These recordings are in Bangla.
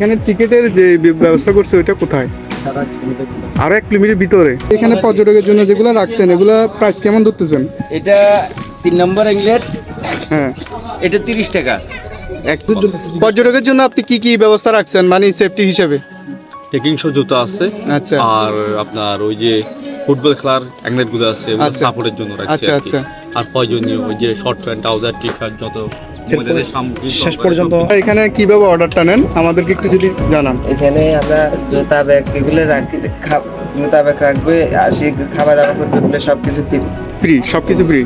এখানে টিকিটের যে ব্যবস্থা করছে ওইটা কোথায়? আরও এক কিলোমিটার ভিতরে। এখানে পর্যটকের জন্য যেগুলো রাখছেন এগুলো প্রাইস কেমন ধরতেছেন? এটা তিন নম্বর এংলেট হ্যাঁ। এটা তিরিশ টাকা। একটু পর্যটকের জন্য আপনি কি কি ব্যবস্থা রাখছেন মানে সেফটি হিসেবে? ট্রেকিং শো জুতো আছে। আচ্ছা। আর আপনার ওই যে ফুটবল খেলার অ্যাংলেটগুলো আছে ওগুলো আচ্ছা। সাপোর্টের জন্য রাখছি আচ্ছা, আচ্ছা। আর প্রয়োজনীয় ওই যে short pant trouser T shirt যত শেষ পর্যন্ত এখানে কীভাবে অর্ডারটা নেন? আমাদেরকে একটু যদি জানান। এখানে আমরা জুতা ব্যাগ এগুলো রাখি জুতা ব্যাগ রাখবে আসি খাবার দাবার করবে এগুলো সব কিছু ফ্রি ফ্রি সব কিছু ফ্রি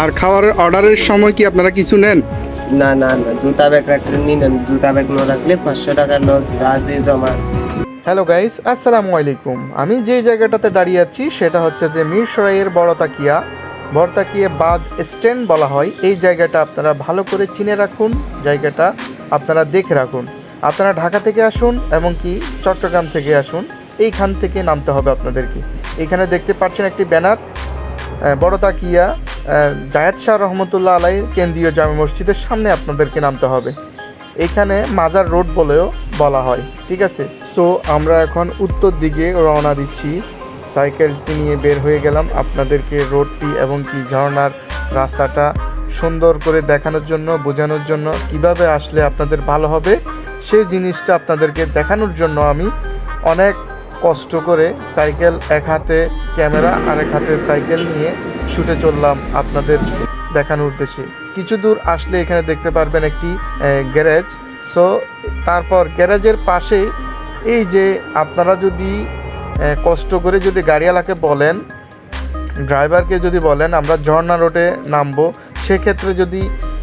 আর খাওয়ার অর্ডারের সময় কি আপনারা কিছু নেন? না না না জুতা ব্যাগ রাখলে নিন জুতা ব্যাগ না রাখলে পাঁচশো টাকার লস দিয়ে জমা হ্যালো গাইস আসসালামু আলাইকুম। আমি যে জায়গাটাতে দাঁড়িয়ে আছি সেটা হচ্ছে যে মিরসরাইয়ের বড়তাকিয়া। বড়তাকিয়া বাস স্ট্যান্ড বলা হয়। এই জায়গাটা আপনারা ভালো করে চিনে রাখুন। জায়গাটা আপনারা দেখে রাখুন। আপনারা ঢাকা থেকে আসুন এবং কি চট্টগ্রাম থেকে আসুন। এইখান থেকে নামতে হবে আপনাদেরকে। এখানে দেখতে পাচ্ছেন একটি ব্যানার। আহ, বড়তাকিয়া আহ, জায়েদ শাহ রহমতুল্লাহ আলাই কেন্দ্রীয় জামে মসজিদের সামনে আপনাদেরকে নামতে হবে। এখানে মাজার রোড বলেও বলা হয়। ঠিক আছে? সো আমরা এখন উত্তর দিকে রওনা দিচ্ছি। সাইকেলটি নিয়ে বের হয়ে গেলাম। আপনাদেরকে রোডটি এবং কি ঝর্ণার রাস্তাটা সুন্দর করে দেখানোর জন্য, বোঝানোর জন্য কীভাবে আসলে আপনাদের ভালো হবে সেই জিনিসটা আপনাদেরকে দেখানোর জন্য আমি অনেক কষ্ট করে সাইকেল এক হাতে ক্যামেরা আর এক হাতে সাইকেল নিয়ে ছুটে চললাম আপনাদের দেখানোর উদ্দেশ্যে। কিছু দূর আসলে এখানে দেখতে পারবেন একটি গ্যারেজ। সো, তারপর গ্যারেজের পাশে এই যে আপনারা যদি কষ্ট করে যদি গাড়িওয়ালাকে বলেন, ড্রাইভারকে যদি বলেন, আমরা ঝর্ণা রোডে নামবো, সেক্ষেত্রে যদি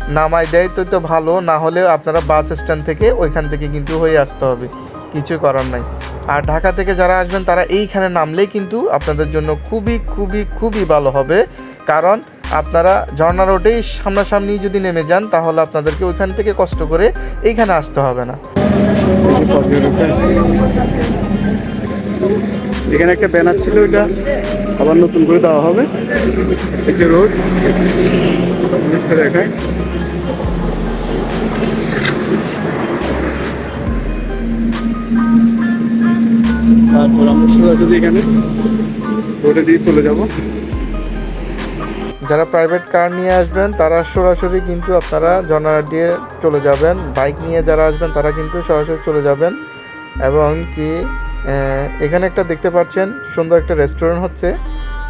নামাই দেয়, তো তো ভালো, না হলে আপনারা বাস স্ট্যান্ড থেকে ওইখান থেকে কিন্তু হয়ে আসতে হবে। কিছু করার নাই। আর ঢাকা থেকে যারা আসবেন, তারা এইখানে নামলেই কিন্তু আপনাদের জন্য খুবই খুবই খুবই ভালো হবে। কারণ আপনারা ঝর্ণা রোডেই সামনাসামনি যদি নেমে যান, তাহলে আপনাদেরকে ওইখান থেকে কষ্ট করে এইখানে আসতে হবে না। এখানে একটা ব্যানার ছিল ওইটা আবার নতুন করে দেওয়া হবে। একটি রোড জিনিসটা দেখায় তারপর আমরা সোজাসুজি এখানে। রোডে দিয়ে চলে যাব। যারা প্রাইভেট কার নিয়ে আসবেন তারা সরাসরি কিন্তু আপনারা জনার দিয়ে চলে যাবেন। বাইক নিয়ে যারা আসবেন তারা কিন্তু সরাসরি চলে যাবেন। এবং কি এখানে একটা দেখতে পাচ্ছেন সুন্দর একটা রেস্টুরেন্ট হচ্ছে।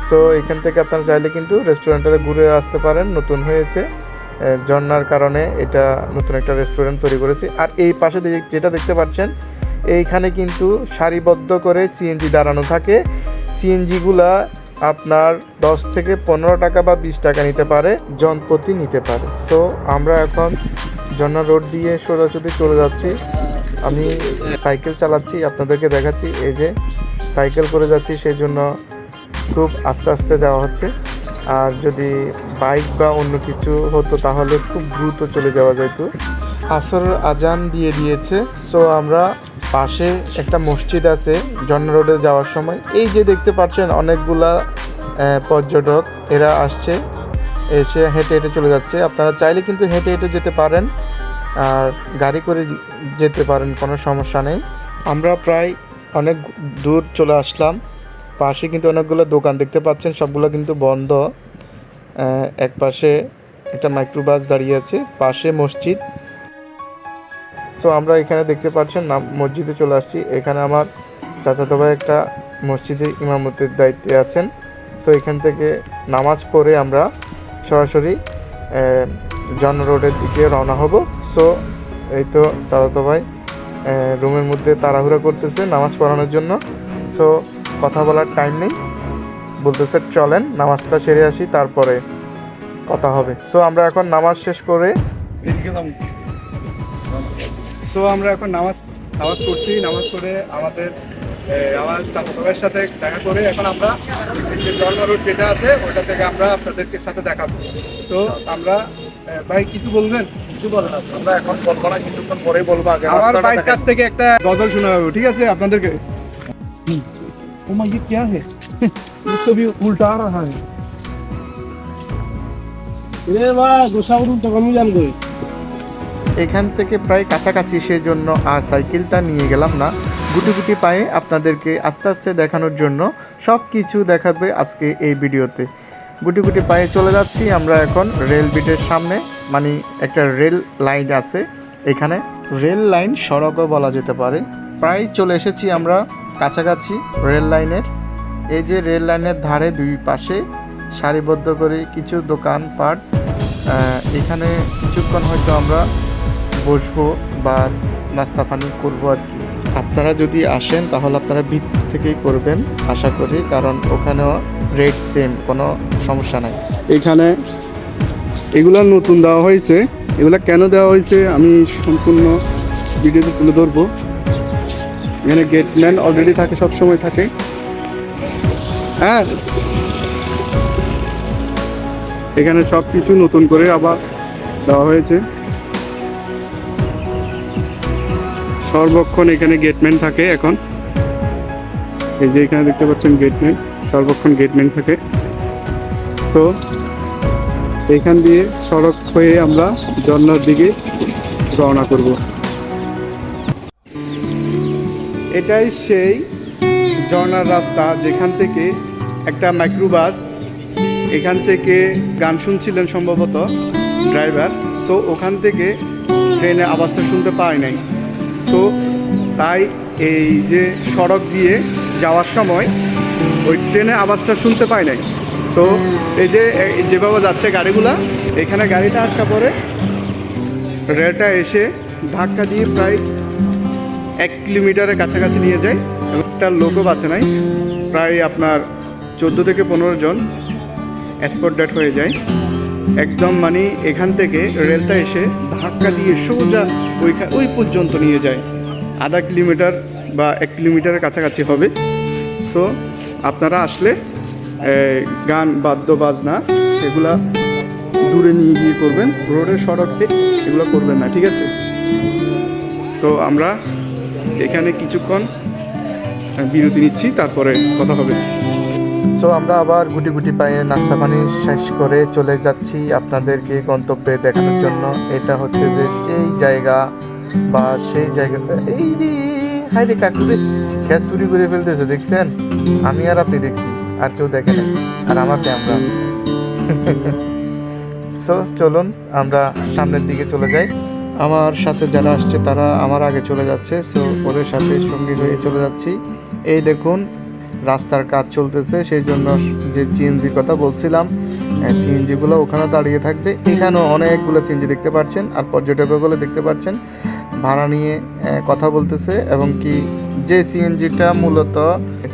সো এখান থেকে আপনারা চাইলে কিন্তু রেস্টুরেন্টটাতে ঘুরে আসতে পারেন নতুন হয়েছে। আহ, ঝর্ণার কারণে এটা নতুন একটা রেস্টুরেন্ট তৈরি করেছে। আর এই পাশে যেটা দেখতে পাচ্ছেন এইখানে কিন্তু সারিবদ্ধ করে সিএনজি দাঁড়ানো থাকে। সিএনজিগুলা আপনার দশ থেকে পনেরো টাকা বা বিশ টাকা নিতে পারে জনপ্রতি নিতে পারে। সো আমরা এখন জন্না রোড দিয়ে সোজাসুজি চলে যাচ্ছি। আমি সাইকেল চালাচ্ছি, আপনাদেরকে দেখাচ্ছি, এই যে সাইকেল করে যাচ্ছি, সেই জন্য খুব আস্তে আস্তে যাওয়া হচ্ছে। আর যদি বাইক বা অন্য কিছু হতো, তাহলে খুব দ্রুত চলে যাওয়া যেত। আসর আজান দিয়ে দিয়েছে। সো আমরা পাশে একটা মসজিদ আছে, জন্না রোডে যাওয়ার সময়। এই যে দেখতে পাচ্ছেন, অনেকগুলা পর্যটক এরা আসছে, এসে হেঁটে হেঁটে চলে যাচ্ছে। আপনারা চাইলে কিন্তু হেঁটে হেঁটে যেতে পারেন। আর গাড়ি করে যেতে পারেন, কোনো সমস্যা নেই। আমরা প্রায় অনেক দূর চলে আসলাম। পাশে কিন্তু অনেকগুলো দোকান দেখতে পাচ্ছেন, সবগুলো কিন্তু বন্ধ। এক পাশে একটা মাইক্রোবাস দাঁড়িয়ে আছে, পাশে মসজিদ। সো আমরা এখানে দেখতে পাচ্ছেন, নাম মসজিদে চলে আসছি। এখানে আমার চাচাতো ভাই একটা মসজিদে ইমামতের দায়িত্বে আছেন। সো এখান থেকে নামাজ পড়ে আমরা সরাসরি জন রোডের দিকে রওনা হব। সো এই তো চাচাতো ভাই রুমের মধ্যে তাড়াহুড়া করতেছে নামাজ পড়ানোর জন্য। সো কথা বলার টাইম নেই। বলতেছে, চলেন, নামাজটা সেরে আসি, তারপরে কথা হবে। সো আমরা এখন নামাজ শেষ করে সো আমরা এখন নামাজ নামাজ পড়ছি। নামাজ পড়ে আমাদের আমার চাচাতো সাথে দেখা করে এখন আমরা যে জলনা রোড যেটা আছে, ওটা থেকে আমরা আপনাদেরকে সাথে দেখাবো। তো আমরা ভাই কিছু বলবেন কিছু বলেন আপনি। আমরা এখন বলবো না কিছুক্ষণ পরেই বলবো আগে আমার রাস্তাটা ভাইয়ের কাছ দেখাই। থেকে একটা গজল শোনা হবে ঠিক আছে আপনাদেরকে ओमा ये क्या है ये तो भी उल्टा आ रहा है রে বা গোসাবরুন তো কমি জান কই এখান থেকে প্রায় কাছাকাছি সেই জন্য আর সাইকেলটা নিয়ে গেলাম না গুটি গুটি পায়ে আপনাদেরকে আস্তে আস্তে দেখানোর জন্য সব কিছু দেখাবে আজকে এই ভিডিওতে গুটি গুটি পায়ে চলে যাচ্ছি। আমরা এখন রেল বিটের সামনে মানে একটা রেল লাইন আছে। এখানে রেল লাইন সড়কও বলা যেতে পারে। প্রায় চলে এসেছি আমরা কাছাকাছি রেল লাইনের। এই যে রেল লাইনের ধারে দুই পাশে সারিবদ্ধ করে কিছু দোকানপাট আহ, এখানে কিছুক্ষণ হয়তো আমরা বসবো বা নাস্তা পানি করব আর কি। আপনারা যদি আসেন, তাহলে আপনারা ভিতর থেকেই করবেন, আশা করি, কারণ ওখানেও রেট সেম কোনো সমস্যা নাই। এখানে এগুলা নতুন দেওয়া হয়েছে। এগুলা কেন দেওয়া হয়েছে, আমি সম্পূর্ণ ভিডিওতে তুলে ধরবো। এখানে গেট গেটম্যান অলরেডি থাকে সব সময় থাকে। হ্যাঁ। এখানে সব কিছু নতুন করে আবার দেওয়া হয়েছে। সর্বক্ষণ এখানে গেটম্যান থাকে এখন। এই যে এখানে দেখতে পাচ্ছেন গেটম্যান, সর্বক্ষণ গেটম্যান থাকে। সো এখান দিয়ে সড়ক হয়ে আমরা ঝর্ণার দিকে রওনা করব। এটাই সেই ঝর্ণার রাস্তা যেখান থেকে একটা মাইক্রোবাস এখান থেকে গান শুনছিলেন সম্ভবত ড্রাইভার। সো ওখান থেকে ট্রেনের আওয়াজটা শুনতে পায় নাই। সো তাই এই যে সড়ক দিয়ে যাওয়ার সময় ওই ট্রেনের আওয়াজটা শুনতে পায় নাই। তো এই যে যেভাবে যাচ্ছে গাড়িগুলা, এখানে গাড়িটা আটকা পড়ে রেলটা এসে ধাক্কা দিয়ে প্রায় এক কিলোমিটারের কাছাকাছি নিয়ে যায় এবং একটা লোকও বাঁচে নাই। প্রায় আপনার চোদ্দ থেকে পনেরো জন স্পট ডেট হয়ে যায়। একদম মানে এখান থেকে রেলটা এসে ধাক্কা দিয়ে সোজা ওইখান ওই পর্যন্ত নিয়ে যায়। আধা কিলোমিটার বা এক কিলোমিটারের কাছাকাছি হবে। সো আপনারা আসলে গান, বাদ্য, বাজনা এগুলা দূরে নিয়ে গিয়ে করবেন। রোডের সড়কে এগুলো করবেন না, ঠিক আছে? তো আমরা এখানে কিছুক্ষণ বিরতি নিচ্ছি, তারপরে কথা হবে। সো আমরা আবার গুটি গুটি পায়ে নাস্তা পানি শেষ করে চলে যাচ্ছি আপনাদেরকে গন্তব্যে দেখানোর জন্য। এটা হচ্ছে যে সেই জায়গা বা সেই জায়গাটা এই রে হাই রে কাকুরে খেত চুরি করে ফেলতেছে, দেখছেন? আমি আর আপনি দেখছি, আর কেউ দেখে না আর আমার ক্যামেরা সো চলুন, আমরা সামনের দিকে চলে যাই। আমার সাথে যারা আসছে, তারা আমার আগে চলে যাচ্ছে। সো ওদের সাথে সঙ্গী হয়ে চলে যাচ্ছি। এই দেখুন রাস্তার কাজ চলতেছে, সেই জন্য যে সিএনজির কথা বলছিলাম সিএনজিগুলো ওখানে দাঁড়িয়ে থাকবে। এখানেও অনেকগুলো সিএনজি দেখতে পাচ্ছেন, আর পর্যটকগুলো দেখতে পাচ্ছেন। ভাড়া নিয়ে কথা বলতেছে, এবং কি যে সিএনজিটা মূলত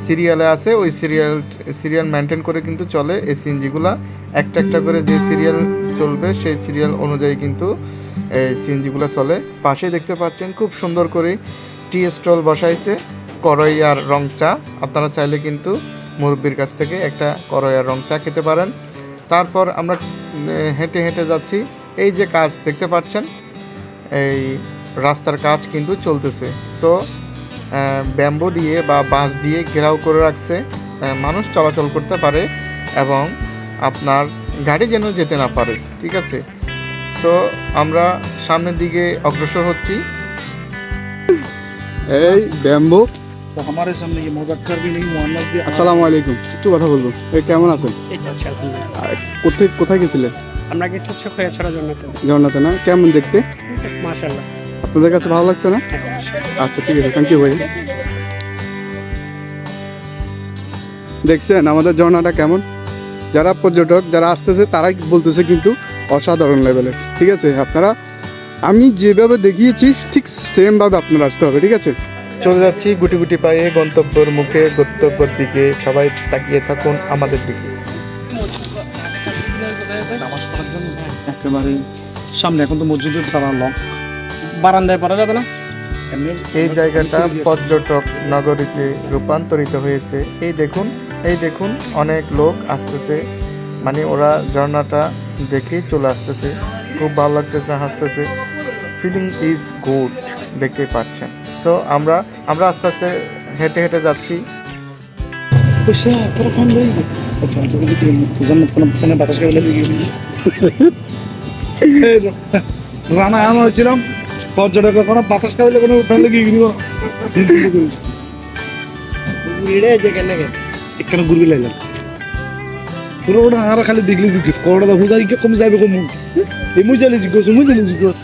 সিরিয়ালে আছে, ওই সিরিয়াল সিরিয়াল মেনটেন করে কিন্তু চলে। এই সিএনজিগুলা একটা একটা করে যে সিরিয়াল চলবে, সেই সিরিয়াল অনুযায়ী কিন্তু এই সিএনজিগুলো চলে। পাশে দেখতে পাচ্ছেন, খুব সুন্দর করে টি স্টল বসাইছে। করই আর রং চা। আপনারা চাইলে কিন্তু মুরব্বির কাছ থেকে একটা করই আর রং চা খেতে পারেন। তারপর আমরা হেঁটে হেঁটে যাচ্ছি। এই যে কাজ দেখতে পাচ্ছেন, এই রাস্তার কাজ কিন্তু চলতেছে। সো ব্যাম্বো দিয়ে বা বাঁশ দিয়ে ঘেরাও করে রাখছে। মানুষ চলাচল করতে পারে এবং আপনার গাড়ি যেন যেতে না পারে, ঠিক আছে? সো আমরা সামনের দিকে অগ্রসর হচ্ছি। এই ব্যাম্বো तो हमारे सामने ये मुजक्कर भी नहीं मुअन्नस भी আসসালামু আলাইকুম একটু কথা বলবো এই কেমন আছেন এই তো আছে আলহামদুলিল্লাহ আর কোথায় কোথায় গেছিলেন আমরা গেছি হচ্ছে খোয়াছড়া জন্যতে ঝর্ণাতে না কেমন দেখতে মাশাল্লাহ আপনাদের কাছে ভালো লাগছে না আচ্ছা ঠিক আছে থ্যাংক ইউ ভাই দেখছেন আমাদের ঝর্ণাটা কেমন যারা পর্যটক যারা আসতেছে তারাই বলতেছে কিন্তু অসাধারণ লেভেলের ঠিক আছে আপনারা আমি যেভাবে দেখিয়েছি ঠিক সেমভাবে আপনারা আসতে হবে ঠিক আছে চলে যাচ্ছি গুটি গুটি পায়ে গন্তব্যের মুখে গন্তব্যের দিকে। সবাই তাকিয়ে থাকুন আমাদের দিকে। একেবারে সামনে এখন তো মসজিদের তারা লক। বারান্দায় পড়া যাবে না? এই জায়গাটা পর্যটক নগরীতে রূপান্তরিত হয়েছে। এই দেখুন এই দেখুন অনেক লোক আসতেছে। মানে ওরা ঝর্ণাটা দেখেই চলে আসতেছে। খুব ভালো লাগতেছে হাসতেছে। ফিলিং ইজ গুড দেখতেই পাচ্ছেন। সো আমরা আমরা আস্তে আস্তে হেঁটে হেঁটে যাচ্ছি। আচ্ছা রানা এমন হয়েছিলাম পর্যটক কোনো বাতাস খাইলে কোনো ফ্যামিলি গিয়ে গিয়ে এখানে ঘুরবি লাইলাম পুরো ওটা আর খালি দেখলে জিজ্ঞেস কোটা দা হুজারি কে কম যাবে কম? এই মুই জালি জিজ্ঞেস মুই জালি জিজ্ঞেস।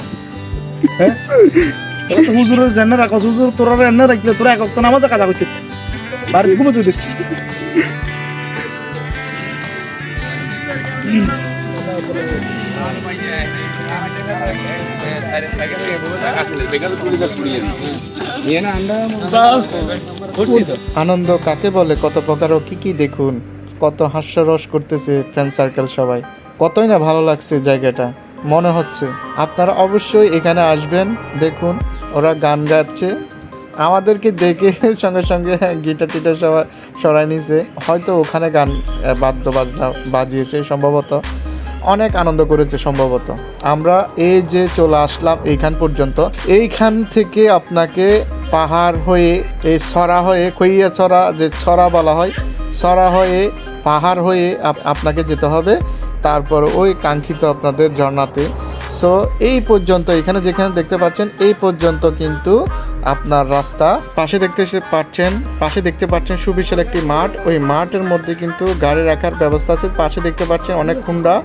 হ্যাঁ? হুজুরের জান্না রাখা হুজুর, তোরা রান্না রাখলে, তোরা এক অক্ত নামাজে কাজা করতে বাড়ি ঘুমে তুই আনন্দ কাকে বলে? কত প্রকার ও কি কি দেখুন? কত হাস্যরস করতেছে ফ্রেন্ড সার্কেল সবাই। কতই না ভালো লাগছে জায়গাটা। মনে হচ্ছে। আপনারা অবশ্যই এখানে আসবেন, দেখুন, ওরা গান গাচ্ছে। আমাদেরকে দেখে সঙ্গে সঙ্গে গিটার টিটার সবাই সরাই নিছে। হয়তো ওখানে গান বাদ্য বাজনা বাজিয়েছে সম্ভবত। অনেক আনন্দ করেছে সম্ভবত। আমরা এই যে চলে আসলাম এইখান পর্যন্ত। এইখান থেকে আপনাকে পাহাড় হয়ে, এই ছড়া হয়ে, খইয়া ছড়া, যে ছড়া বলা হয়, ছড়া হয়ে, পাহাড় হয়ে আপনাকে যেতে হবে। তারপর ওই কাঙ্ক্ষিত আপনাদের ঝর্ণাতে। সো এই পর্যন্ত এখানে যেখানে দেখতে পাচ্ছেন, এই পর্যন্ত কিন্তু আপনার রাস্তা। পাশে দেখতে পাচ্ছেন, পাশে দেখতে পাচ্ছেন সুবিশাল একটি মাঠ। ওই মাঠের মধ্যে কিন্তু গাড়ি রাখার ব্যবস্থা আছে। পাশে দেখতে পাচ্ছেন অনেক কুন্ডা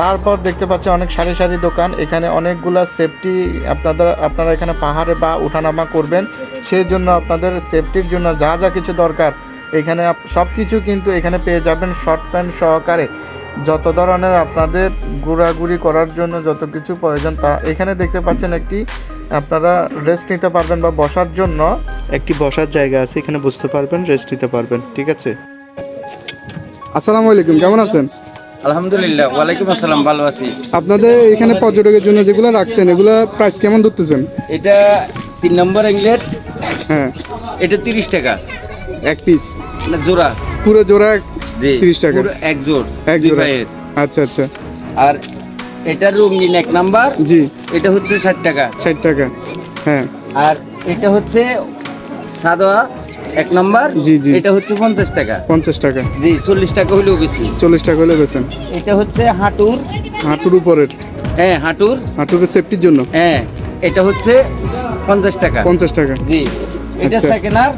তারপর দেখতে পাচ্ছেন অনেক সারি সারি দোকান। এখানে অনেকগুলা সেফটি আপনাদের, আপনারা এখানে পাহাড়ে বা উঠানামা করবেন। সেই জন্য আপনাদের সেফটির জন্য যা যা কিছু দরকার, এখানে সব কিছু কিন্তু এখানে পেয়ে যাবেন। শর্ট প্যান্ট সহকারে। যত ধরনের আপনাদের ঘোরাঘুরি করার জন্য যত কিছু প্রয়োজন তা এখানে দেখতে পাচ্ছেন একটি আপনারা রেস্ট নিতে পারবেন বা বসার জন্য। একটি বসার জায়গা আছে এখানে বসতে পারবেন রেস্ট নিতে পারবেন ঠিক আছে? আসসালামু আলাইকুম কেমন আছেন? আলহামদুলিল্লাহ ওয়ালাইকুম আসসালাম ভালো আছি। আপনাদের এখানে পর্যটকের জন্য যেগুলো রাখছেন এগুলা প্রাইস কেমন ধরতেছেন? এটা তিন নম্বর এংলেট হ্যাঁ। এটা তিরিশ টাকা। এক পিস না জোড়া। পুরো জোড়া 30 টাকা। এক জোড় এক জোড়া আচ্ছা আচ্ছা। আর এটা রঙিন এক নাম্বার। জি। এটা হচ্ছে ষাট টাকা। ষাট টাকা। হ্যাঁ। আর এটা হচ্ছে সাদা এক নাম্বার। জি, জি। এটা হচ্ছে পঞ্চাশ টাকা। পঞ্চাশ টাকা। জি চল্লিশ টাকা হলেও বেশি। চল্লিশ টাকা হলে বেছেন এটা হচ্ছে হাঁটুর। হাঁটুর উপরের। হ্যাঁ হাঁটুর। হাঁটুর সেফটির জন্য। হ্যাঁ এটা হচ্ছে পঞ্চাশ টাকা। পঞ্চাশ টাকা। জি। এটা। সেকেন্ড আর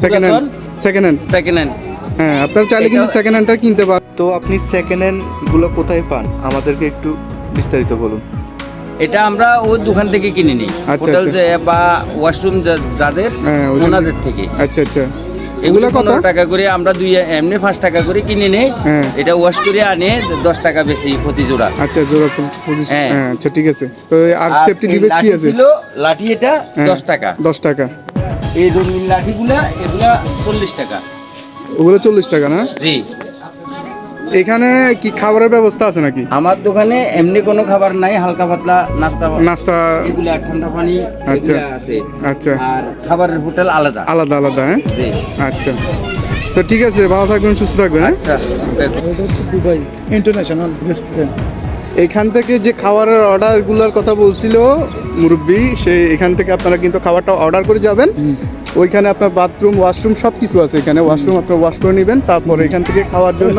second hand second hand second hand হ্যাঁ আপনারা চাইলে কিন্তু সেকেন্ড হ্যান্ডটা কিনতে পারেন তো আপনি সেকেন্ড হ্যান্ডগুলো কোথায় পান? আমাদেরকে একটু বিস্তারিত বলুন। এটা আমরা ওই দোকান থেকে কিনে নিই। আচ্ছা, হোটেল আচ্ছা। যে- বা ওয়াশরুম যাদের হ্যাঁ, ওনাদের থেকে। আচ্ছা আচ্ছা। এগুলো কত? টাকা করে আমরা দুই এমনি পাঁচ টাকা করে কিনে নেই। হ্যাঁ। এটা ওয়াশ করে আনে দশ টাকা বেশি প্রতি জোড়া। আচ্ছা জোড়া হ্যাঁ। হ্যাঁ আচ্ছা ঠিক আছে। তো আর সেফটি ডিভাইস কি আছে? ছিল লাঠি এটা দশ টাকা। দশ টাকা। এই রঙিন লাঠিগুলা এগুলা চল্লিশ টাকা। ওগুলো চল্লিশ টাকা না? জি। এখানে কি খাবারের ব্যবস্থা আছে নাকি? আমার দোকানে এমনি কোনো খাবার নাই হালকা পাতলা নাস্তা নাস্তা এগুলা ঠান্ডা পানি আচ্ছা। আচ্ছা। আর খাবারের হোটেল আলাদা। আলাদা আলাদা হ্যাঁ? আচ্ছা। তো ঠিক আছে ভালো থাকবেন সুস্থ থাকবেন হ্যাঁ? আচ্ছা। Dubai international restaurant. এখান থেকে যে খাবারের অর্ডারগুলোর কথা বলছিল মুরব্বী সে এখান থেকে আপনারা কিন্তু খাবারটা অর্ডার করে যাবেন। ওইখানে আপনার বাথরুম ওয়াশরুম সব কিছু আছে এখানে। ওয়াশরুম আপনার ওয়াশ করে নেবেন তারপর এখান থেকে খাওয়ার জন্য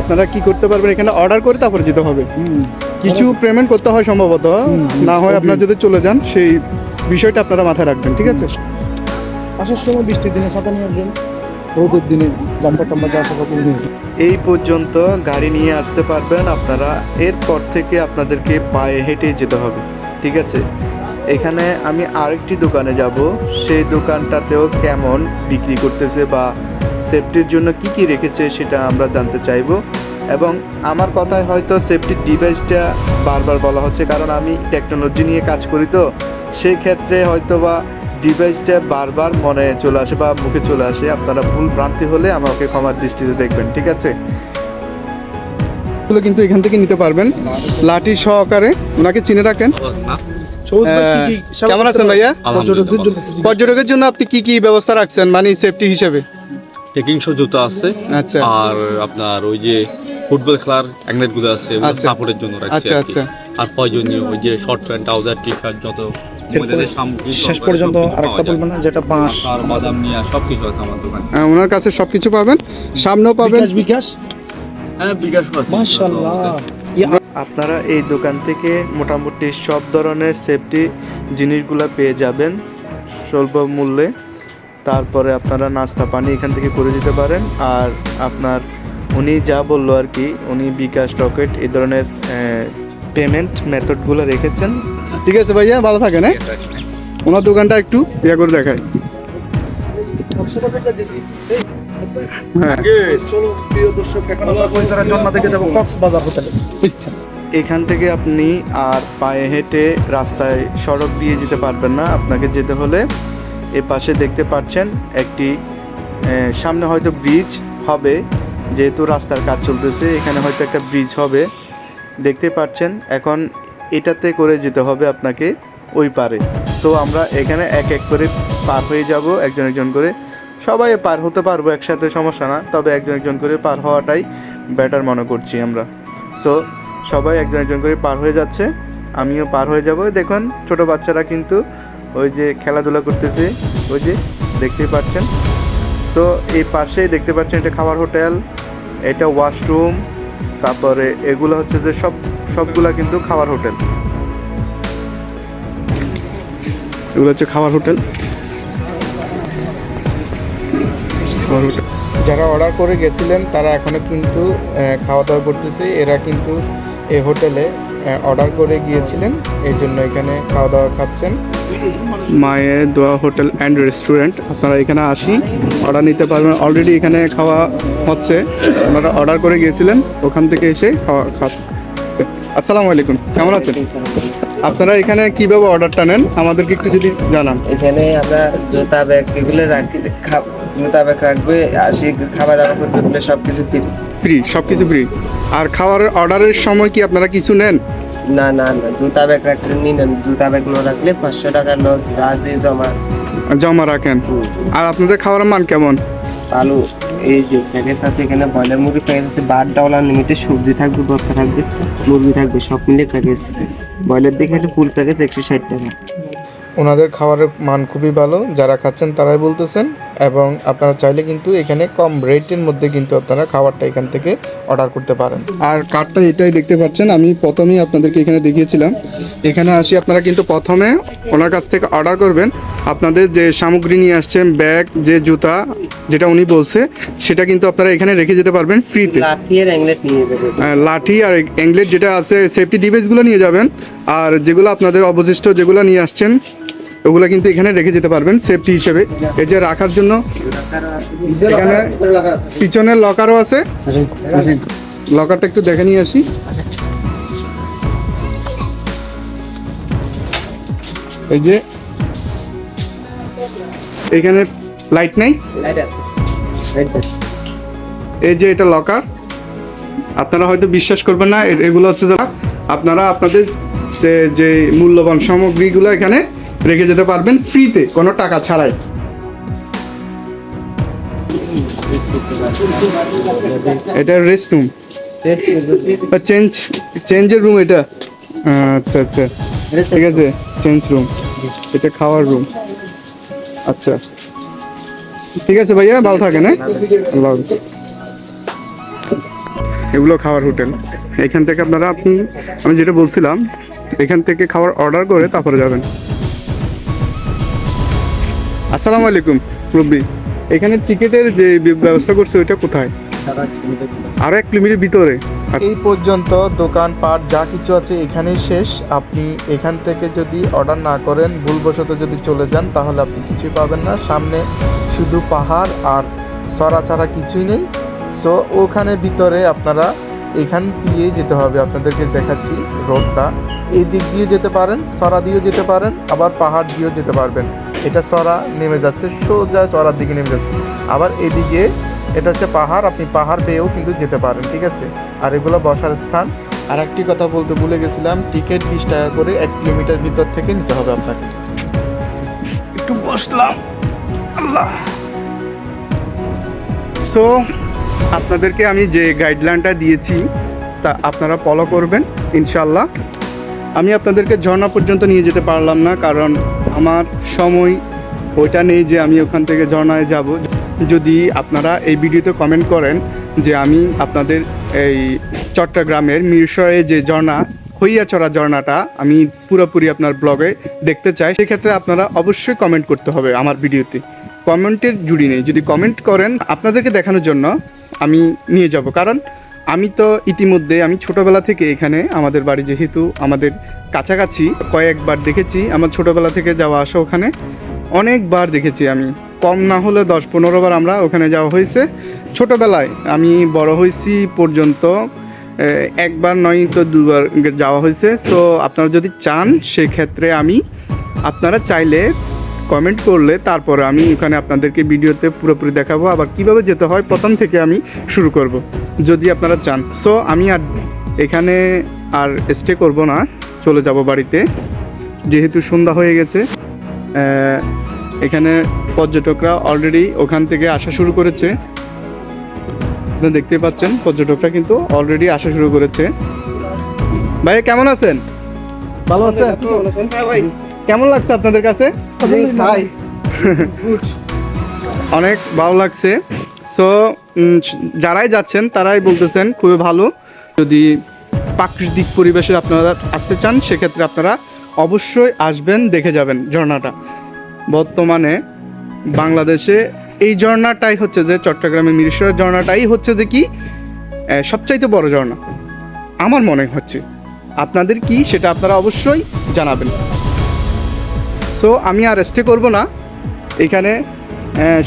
আপনারা কি করতে পারবেন এখানে অর্ডার করে তারপর যেতে হবে। কিছু পেমেন্ট করতে হয় সম্ভবত। না হয় আপনারা যদি চলে যান সেই বিষয়টা আপনারা মাথায় রাখবেন ঠিক আছে? আসার সময় বৃষ্টির দিনে ছাতা নিয়ে আসবেন। রোদের দিনে জাম্পার টাম্পার আসা করে এই পর্যন্ত গাড়ি নিয়ে আসতে পারবেন আপনারা। এরপর থেকে আপনাদেরকে পায়ে হেঁটে যেতে হবে ঠিক আছে? এখানে আমি আরেকটি দোকানে যাব। সেই দোকানটাতেও কেমন বিক্রি করতেছে বা সেফটির জন্য কি কি রেখেছে সেটা আমরা জানতে চাইব। এবং আমার কথায় হয়তো সেফটির ডিভাইসটা বারবার বলা হচ্ছে কারণ আমি টেকনোলজি নিয়ে কাজ করি তো। সেই ক্ষেত্রে হয়তো বা ডিভাইসটা বারবার মনে চলে আসে বা মুখে চলে আসে। আপনারা ভুল ভ্রান্তি হলে আমাকে ক্ষমার দৃষ্টিতে দেখবেন ঠিক আছে? কিন্তু এখান থেকে নিতে পারবেন। লাঠি সহকারে ওনাকে চিনে রাখেন। হ্যাঁ, কেমন আছেন ভাইয়া? পর্যটকদের জন্য পর্যটকের জন্য আপনি কি কি ব্যবস্থা রাখছেন? মানে সেফটি হিসেবে? টেকিং শো জুতো আছে। আচ্ছা। আর আপনার ওই যে ফুটবল খেলার অ্যাংলেটগুলো আছে আচ্ছা। সাপোর্টের জন্য রাখছি আচ্ছা, আর আচ্ছা। আর প্রয়োজনীয় ওই যে short pant trouser T shirt যত শেষ পর্যন্ত আরেকটা বলবেন না যেটা বাঁশ। আর বাদাম নিয়ে সব কিছু আছে আমার দোকানে। হ্যাঁ, ওনার কাছে সব কিছু পাবেন। সামনেও পাবেন। বিকাশ বিকাশ? হ্যাঁ বিকাশ মাশাআল্লাহ। আপনারা এই দোকান থেকে মোটামুটি সব ধরনের সেফটি জিনিসগুলো পেয়ে যাবেন স্বল্প মূল্যে। তারপরে আপনারা নাস্তা পানি এখান থেকে করে দিতে পারেন। আর আপনার উনি যা বলল আর কি উনি বিকাশ টকেট এই ধরনের পেমেন্ট মেথডগুলো রেখেছেন। ঠিক আছে ভাইয়া ভালো থাকেন হ্যাঁ? ওনার দোকানটা একটু ইয়ে করে দেখায় চলো প্রিয় দর্শক এখন আমরা কইসারা জন্না থেকে যাব কক্সবাজার হোটেলে। ইচ্ছা। এখান থেকে আপনি আর পায়ে হেঁটে রাস্তায় সড়ক দিয়ে যেতে পারবেন না। আপনাকে যেতে হলে এ পাশে দেখতে পাচ্ছেন একটি সামনে হয়তো ব্রিজ হবে যেহেতু রাস্তার কাজ চলতেছে এখানে হয়তো একটা ব্রিজ হবে। দেখতে পাচ্ছেন এখন এটাতে করে যেতে হবে আপনাকে ওই পারে। সো আমরা এখানে এক এক করে পার হয়ে যাব একজন একজন করে। সবাই পার হতে পারব একসাথে, সমস্যা না। তবে একজন একজন করে পার হওয়াটাই বেটার মনে করছি আমরা। সো সবাই একজন একজন করে পার হয়ে যাচ্ছে। আমিও পার হয়ে যাব। দেখুন, ছোট বাচ্চারা কিন্তু ওই যে খেলাধুলা করতেছে, ওই যে দেখতেই পাচ্ছেন। সো এই পাশেই দেখতে পাচ্ছেন এটা খাবার হোটেল, এটা ওয়াশরুম তারপরে এগুলো হচ্ছে যে সব, সবগুলা কিন্তু খাবার হোটেল। এগুলো হচ্ছে খাবার হোটেল। যারা অর্ডার করে গেছিলেন তারা এখনও কিন্তু খাওয়া দাওয়া করতেছে। এরা কিন্তু এই হোটেলে অর্ডার করে গিয়েছিলেন। এই জন্য এখানে খাওয়া দাওয়া খাচ্ছেন। মায়ের দোয়া হোটেল অ্যান্ড রেস্টুরেন্ট আপনারা এখানে আসি অর্ডার নিতে পারবেন। অলরেডি এখানে খাওয়া হচ্ছে। আপনারা অর্ডার করে গিয়েছিলেন ওখান থেকে এসে খাওয়া খাচ্ছে। আসসালামু আলাইকুম কেমন আছেন? আপনারা এখানে কীভাবে অর্ডারটা নেন? আমাদেরকে একটু যদি জানান। এখানে আমরা জুতা ব্যাগ এগুলো রাখি ব্যাগ রাখবে আসি খাওয়া দাওয়া করবে এগুলো সব কিছু ফ্রি ফ্রি সব কিছু ফ্রি আর খাওয়ার অর্ডারের সময় কি আপনারা কিছু নেন? না না না জুতা ব্যাগ রাখলে নিন জুতা ব্যাগ না রাখলে পাঁচশো টাকা লস রাত দিয়ে জমা জমা রাখেন। আর আপনাদের খাওয়ার মান কেমন? আলু এই যে প্যাকেজ আছে এখানে ব্রয়লার মুরগি প্যাকেজ আছে বার ডলার লিমিটে সবজি থাকবে ভর্তা থাকবে মুরগি থাকবে সব মিলে প্যাকেজ ব্রয়লার দেখে একটা ফুল প্যাকেজ একশো ষাট টাকা। ওনাদের খাবারের মান খুবই ভালো যারা খাচ্ছেন তারাই বলতেছেন। এবং আপনারা চাইলে কিন্তু এখানে কম রেটের মধ্যে কিন্তু আপনারা খাবারটা এখান থেকে অর্ডার করতে পারেন। আর কার্ডটা এটাই দেখতে পাচ্ছেন আমি প্রথমেই আপনাদেরকে এখানে দেখিয়েছিলাম। এখানে আসি আপনারা কিন্তু প্রথমে ওনার কাছ থেকে অর্ডার করবেন। আপনাদের যে সামগ্রী নিয়ে আসছেন ব্যাগ যে জুতা যেটা উনি বলছে সেটা কিন্তু আপনারা এখানে রেখে যেতে পারবেন ফ্রিতে লাঠি আর অ্যাংলেট নিয়ে যাবে লাঠি আর অ্যাংলেট যেটা আছে সেফটি ডিভাইসগুলো নিয়ে যাবেন। আর যেগুলো আপনাদের অবশিষ্ট যেগুলো নিয়ে আসছেন ওগুলো কিন্তু এখানে রেখে যেতে পারবেন সেফটি হিসেবে। এই যে রাখার জন্য এখানে পিছনের লকারও আছে। লকারটা একটু দেখে নিয়ে আসি। এই যে এখানে লাইট নাই? এই যে এটা লকার আপনারা হয়তো বিশ্বাস করবেন না এগুলো হচ্ছে আপনারা আপনাদের যে মূল্যবান সামগ্রীগুলো এখানে রেখে যেতে পারবেন ফ্রিতে, কোনো টাকা ছাড়াই। এটা রেস্ট রুম। চেঞ্জ, চেঞ্জের রুম এটা। আচ্ছা আচ্ছা। ঠিক আছে, চেঞ্জ রুম। এটা খাওয়ার রুম। আচ্ছা। ঠিক আছে ভাইয়া, ভালো থাকেন হ্যাঁ? এগুলো খাওয়ার হোটেল। এখান থেকে আপনারা আপনি, আমি যেটা বলছিলাম, এখান থেকে খাবার অর্ডার করে তারপরে যাবেন। আসসালামু আলাইকুম রব্বি এখানে টিকিটের যে ব্যবস্থা করছে, ওইটা কোথায়? আরও এক কিলোমিটার ভিতরে। এই পর্যন্ত দোকানপাট যা কিছু আছে এখানেই শেষ। আপনি এখান থেকে যদি অর্ডার না করেন, ভুলবশত যদি চলে যান, তাহলে আপনি কিছুই পাবেন না। সামনে শুধু পাহাড় আর সরা ছাড়া কিছুই নেই। সো ওখানে ভিতরে আপনারা এখান দিয়ে যেতে হবে। আপনাদেরকে দেখাচ্ছি রোডটা। এই দিক দিয়ে যেতে পারেন, সরা দিয়েও যেতে পারেন, আবার পাহাড় দিয়েও যেতে পারবেন। এটা সরা নেমে যাচ্ছে, সোজা সরার দিকে নেমে যাচ্ছে। আবার এদিকে এটা হচ্ছে পাহাড়, আপনি পাহাড় পেয়েও কিন্তু যেতে পারেন, ঠিক আছে? আর এগুলো বসার স্থান। আর একটি কথা বলতে ভুলে গেছিলাম, টিকিট বিশ টাকা করে এক কিলোমিটার ভিতর থেকে নিতে হবে আপনাকে। একটু বসলাম। আল্লাহ। সো আপনাদেরকে আমি যে গাইডলাইনটা দিয়েছি, তা আপনারা ফলো করবেন ইনশাল্লাহ আমি আপনাদেরকে ঝর্ণা পর্যন্ত নিয়ে যেতে পারলাম না, কারণ আমার সময় ওইটা নেই যে আমি ওখান থেকে ঝর্ণায় যাব। যদি আপনারা এই ভিডিওতে কমেন্ট করেন যে আমি আপনাদের এই চট্টগ্রামের মিরসরে যে ঝর্ণা হইয়াচড়া ঝর্ণাটা আমি পুরোপুরি আপনার ব্লগে দেখতে চাই, সেক্ষেত্রে আপনারা অবশ্যই কমেন্ট করতে হবে আমার ভিডিওতে। কমেন্টের জুড়ি নেই। যদি কমেন্ট করেন আপনাদেরকে দেখানোর জন্য আমি নিয়ে যাব। কারণ আমি তো ইতিমধ্যে, আমি ছোটবেলা থেকে এখানে আমাদের বাড়ি যেহেতু আমাদের কাছাকাছি, কয়েকবার দেখেছি, আমার ছোটবেলা থেকে যাওয়া আসা ওখানে। অনেকবার দেখেছি আমি। কম না হলে দশ পনেরো বার আমরা ওখানে যাওয়া হয়েছে। ছোটবেলায় আমি বড় হয়েছি পর্যন্ত একবার নয় তো দুবার যাওয়া হয়েছে। সো আপনারা যদি চান, সেক্ষেত্রে আমি আপনারা চাইলে কমেন্ট করলে তারপরে আমি ওখানে আপনাদেরকে ভিডিওতে পুরোপুরি দেখাবো আবার কীভাবে যেতে হয় প্রথম থেকে আমি শুরু করব। যদি আপনারা চান। সো আমি আর এখানে আর স্টে করব না। চলে যাব বাড়িতে। যেহেতু সন্ধ্যা হয়ে গেছে এখানে পর্যটকরা অলরেডি ওখান থেকে আসা শুরু করেছে। আপনারা দেখতে পাচ্ছেন পর্যটকরা কিন্তু অলরেডি আসা শুরু করেছে। ভাই কেমন আছেন? ভালো আছেন? কেমন লাগছে আপনাদের কাছে? অনেক ভালো লাগছে। সো যারাই যাচ্ছেন তারাই বলতেছেন খুবই ভালো। যদি প্রাকৃতিক পরিবেশে আপনারা আসতে চান সেক্ষেত্রে আপনারা অবশ্যই আসবেন দেখে যাবেন ঝর্ণাটা। বর্তমানে বাংলাদেশে এই ঝর্ণাটাই হচ্ছে যে চট্টগ্রামে মিরেশ্বরের ঝর্ণাটাই হচ্ছে যে কি সবচাইতে বড় ঝর্ণা। আমার মনে হচ্ছে। আপনাদের কি সেটা আপনারা অবশ্যই জানাবেন। সো আমি আর স্টে করব না। এখানে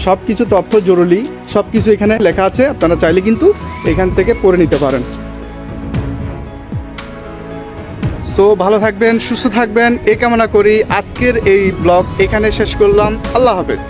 সব কিছু তথ্য জরুরি সব কিছু এখানে লেখা আছে, আপনারা চাইলে কিন্তু এখান থেকে পড়ে নিতে পারেন। সো ভালো থাকবেন, সুস্থ থাকবেন, এ কামনা করি। আজকের এই ব্লগ এখানে শেষ করলাম। আল্লাহ হাফেজ।